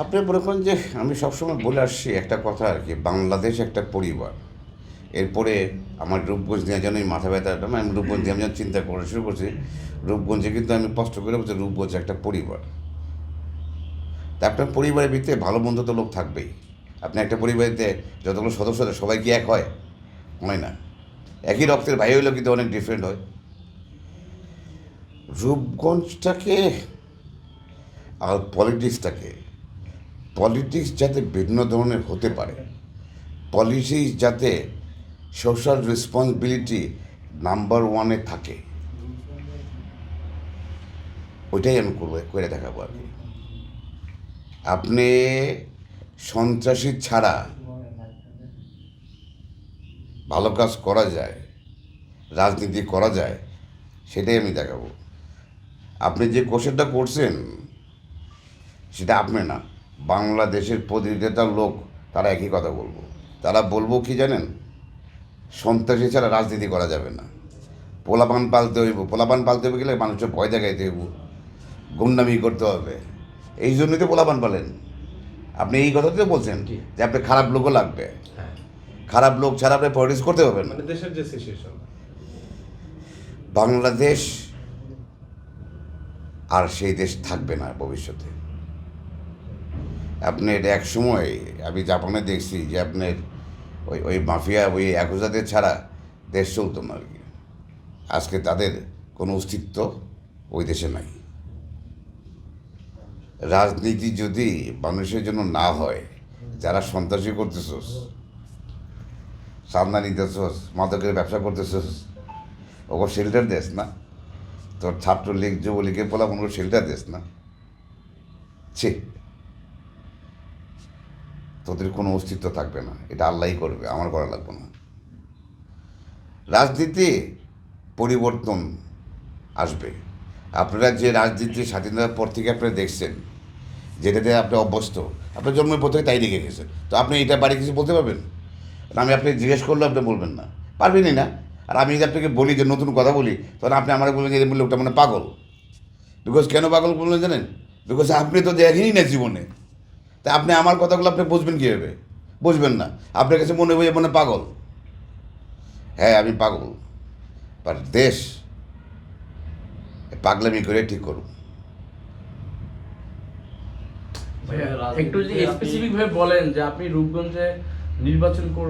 আপনি মনে করেন যে আমি সবসময় বলে আসছি একটা কথা আর কি বাংলাদেশ একটা পরিবার। এরপরে আমার রূপগঞ্জ নিয়ে যেন এই মাথা ব্যথাটা না, আমি রূপগঞ্জ নিয়ে আমি যখন চিন্তা করা শুরু করছি রূপগঞ্জে কিন্তু আমি স্পষ্ট করে বলছি রূপগঞ্জ একটা পরিবার। তা আপনার পরিবারের ভিতরে ভালো মন্দ তো লোক থাকবেই। আপনি একটা পরিবারেতে যতগুলো সদস্য আছে সবাই কি এক হয়? হয় না। একই রক্তের ভাই হইলেও কিন্তু অনেক ডিফারেন্ট হয়। রূপগঞ্জটাকে আর পলিটিক্সটাকে পলিটিক্স যাতে ভিন্ন ধরনের হতে পারে পলিসি যাতে সোশ্যাল রেসপন্সিবিলিটি নাম্বার ওয়ানে থাকে, ওইটাই আমি করব, করে দেখাবো আর কি। আপনি সন্ত্রাসী ছাড়া ভালো কাজ করা যায়, রাজনীতি করা যায়, সেটাই আমি দেখাবো। আপনি যে কোশ্চেনটা করছেন, সেটা আপনি না। বাংলাদেশের প্রতিনিধিতার লোক তারা একই কথা বলব। তারা বলব কি জানেন? সন্ত্রাসী ছাড়া রাজনীতি করা যাবে না। পোলাপান পালতে হইব। পোলাপান পালতে হইব গেলে মানুষের ভয় দেখাইতে হইব। গুন্ডামি করতে হবে। এই জন্যই তো পোলাপান পালেন। আপনি এই কথা তো বলছেন যে আপনি খারাপ লোকও লাগবে। হ্যাঁ। খারাপ লোক ছাড়া আপনি পলিটিক্স করতে পারবেন না। মানে দেশের যে সিচুয়েশন বাংলাদেশ আর সেই দেশ থাকবে না ভবিষ্যতে। আপনার এক সময় আমি জাপানে দেখছি যে আপনার ওই ওই মাফিয়া, ওই একজাদের ছাড়া দেশ চলতো না আর কি। আজকে তাদের কোনো অস্তিত্ব ওই দেশে নাই। রাজনীতি যদি মানুষের জন্য না হয়, যারা সন্ত্রাসী করতেছস, সামনা নিতেছস, মাদকের ব্যবসা করতেছস, ওগো শেল্টার দেশ না? তোর ছাত্রলীগ, যুবলীগের পোলা কোনো শেল্টার দেশ না? ছি। তোদের কোনো অস্তিত্ব থাকবে না। এটা আল্লাহই করবে, আমার করা লাগবে না। রাজনীতি পরিবর্তন আসবে। আপনারা যে রাজনীতি স্বাধীনতার পর থেকে আপনারা দেখছেন, যেটাতে আপনি অভ্যস্ত, আপনার জন্মের পর থেকে তাই রেখে গেছেন। তো আপনি এটা বাড়ি কিছু বলতে পারবেন? আমি আপনি জিজ্ঞেস করলে আপনি বলবেন না। পারবেনই না। আর আমি যদি আপনাকে বলি যে নতুন কথা বলি, তখন আপনি আমার বলবেন যে লোকটা মানে পাগল। বিকজ কেন পাগল বললেন জানেন? বিকজ আপনি তো দেখেনই না জীবনে। তা আপনি আমার কথাগুলো আপনি বুঝবেন কীভাবে? বুঝবেন না। আপনার কাছে মনে হয় মনে পাগল। হ্যাঁ আমি পাগল। বাট দেশ পাগলামি করে ঠিক করুন একটু যদি স্পেসিফিক ভাবে বলেন যে আপনি রূপগঞ্জে নির্বাচন করবেন